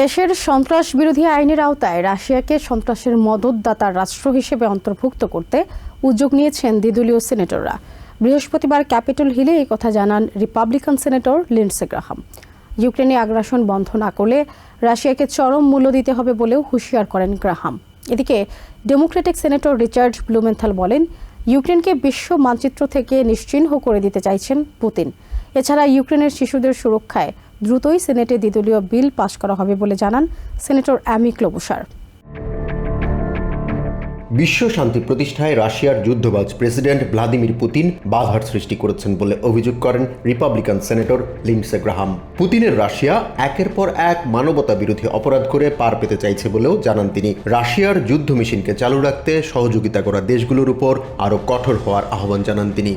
দেশের সন্ত্রাস বিরোধী আইনের আওতায় রাশিয়াকে সন্ত্রাসের মদতদাতার রাষ্ট্র হিসেবে অন্তর্ভুক্ত করতে উদ্যোগ নিয়েছেন দ্বিদলীয় সিনেটররা। বৃহস্পতিবার ক্যাপিটল হিলে এই কথা জানান রিপাবলিকান সিনেটর লিন্ডসে গ্রাহাম। ইউক্রেনে আগ্রাসন বন্ধ না করলে রাশিয়াকে চরম মূল্য দিতে হবে বলেও হুঁশিয়ার করেন গ্রাহাম। এদিকে ডেমোক্রেটিক সিনেটর রিচার্ড ব্লুমেন্থাল বলেন, ইউক্রেনকে বিশ্ব মানচিত্র থেকে নিশ্চিহ্ন করে দিতে চাইছেন পুতিন। এছাড়া ইউক্রেনের শিশুদের সুরক্ষায় দ্রুতই সেনেটে দ্বিদলীয় বিল পাশ করা হবে বলে জানান সেনেটর অ্যামি ক্লোবুসার বিশ্ব শান্তি প্রতিষ্ঠায় রাশিয়ার যুদ্ধবাজ প্রেসিডেন্ট ভ্লাদিমির পুতিন বাধার সৃষ্টি করেছেন বলে অভিযোগ করেন রিপাবলিকান সেনেটর লিন্ডসে গ্রাহাম। পুতিনের রাশিয়া একের পর এক মানবতা বিরোধী অপরাধ করে পার পেতে চাইছে বলেও জানান তিনি। রাশিয়ার যুদ্ধ মেশিনকে চালু রাখতে সহযোগিতা করা দেশগুলোর উপর আরও কঠোর হওয়ার আহ্বান জানান তিনি।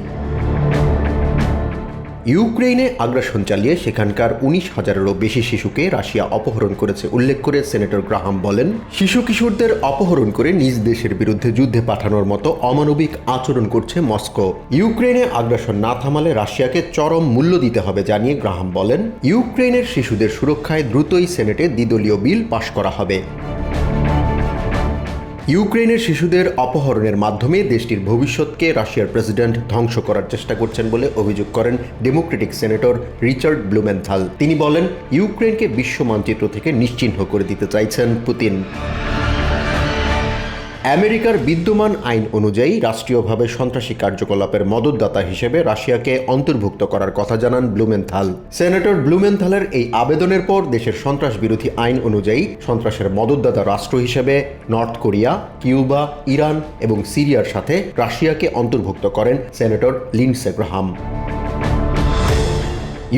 ইউক্রেনে আগ্রাসন চালিয়ে সেখানকার উনিশ হাজারেরও বেশি শিশুকে রাশিয়া অপহরণ করেছে, উল্লেখ করে সেনেটর গ্রাহাম বলেন। শিশু কিশোরদের অপহরণ করে নিজ দেশের বিরুদ্ধে যুদ্ধে পাঠানোর মতো অমানবিক আচরণ করছে মস্কো। ইউক্রেনে আগ্রাসন না থামালে রাশিয়াকে চরম মূল্য দিতে হবে জানিয়ে গ্রাহাম বলেন। ইউক্রেনের শিশুদের সুরক্ষায় দ্রুতই সেনেটে দ্বিদলীয় বিল পাশ করা হবে। ইউক্রেনের শিশুদের অপহরণের মাধ্যমে দেশটির ভবিষ্যৎকে রাশিয়ার প্রেসিডেন্ট ধ্বংস করার চেষ্টা করছেন বলে অভিযোগ করেন ডেমোক্রেটিক সেনেটর রিচার্ড ব্লুমেন্থাল। তিনি বলেন ইউক্রেনকে বিশ্ব মানচিত্র থেকে নিশ্চিহ্ন করে দিতে চাইছেন পুতিন। আমেরিকার বিদ্যমান আইন অনুযায়ী রাষ্ট্রীয়ভাবে সন্ত্রাসী কার্যকলাপের মদতদাতা হিসেবে রাশিয়াকে অন্তর্ভুক্ত করার কথা জানান ব্লুমেনথাল। সেনেটর ব্লুমেনথালের এই আবেদনের পর দেশের সন্ত্রাস বিরোধী আইন অনুযায়ী সন্ত্রাসের মদতদাতা রাষ্ট্র হিসেবে নর্থ কোরিয়া, কিউবা, ইরান এবং সিরিয়ার সাথে রাশিয়াকে অন্তর্ভুক্ত করেন সেনেটর লিন্ডসে গ্রাহাম।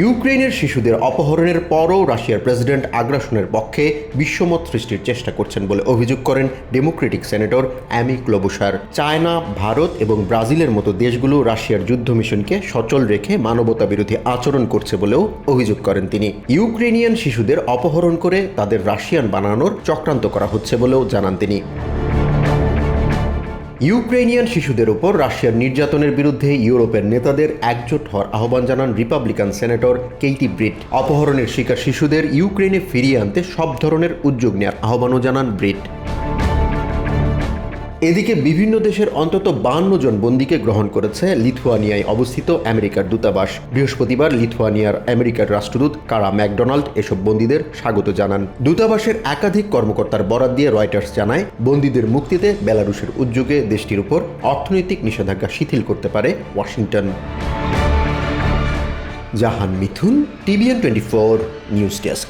ইউক্রেনের শিশুদের অপহরণের পরও রাশিয়ার প্রেসিডেন্ট আগ্রাসনের পক্ষে বিশ্বমত সৃষ্টির চেষ্টা করছেন বলে অভিযোগ করেন Democratic senator Amy Klobuchar. China, Bharat এবং ব্রাজিলের মতো দেশগুলো রাশিয়ার যুদ্ধ মিশনকে সচল রেখে মানবতা বিরোধী আচরণ করছে বলেও অভিযোগ করেন তিনি। ইউক্রেনিয়ান শিশুদের অপহরণ করে তাদের রাশিয়ান বানানোর চক্রান্ত করা হচ্ছে বলেও জানান তিনি। ইউক্রেনিয়ান শিশুদের ওপর রাশিয়ার নির্যাতনের বিরুদ্ধে ইউরোপের নেতাদের একজোট হওয়ার আহ্বান জানান রিপাবলিকান সেনেটর কেইটি ব্রিট। অপহরণের শিকার শিশুদের ইউক্রেনে ফিরিয়ে আনতে সব ধরনের উদ্যোগ নেওয়ার আহ্বানও জানান ব্রিট। এদিকে বিভিন্ন দেশের অন্তত বান্ন জন বন্দীকে গ্রহণ করেছে লিথুয়ানিয়ায় অবস্থিত আমেরিকার দূতাবাস। বৃহস্পতিবার লিথুয়ানিয়ার আমেরিকার রাষ্ট্রদূত কারা ম্যাকডোনাল্ড এসব বন্দীদের স্বাগত জানান। দূতাবাসের একাধিক কর্মকর্তার বরাত দিয়ে রয়টার্স জানায়, বন্দীদের মুক্তিতে বেলারুশের উদ্যোগে দেশটির উপর অর্থনৈতিক নিষেধাজ্ঞা শিথিল করতে পারে Washington. Jahan Mithun, TVN twenty four, news desk.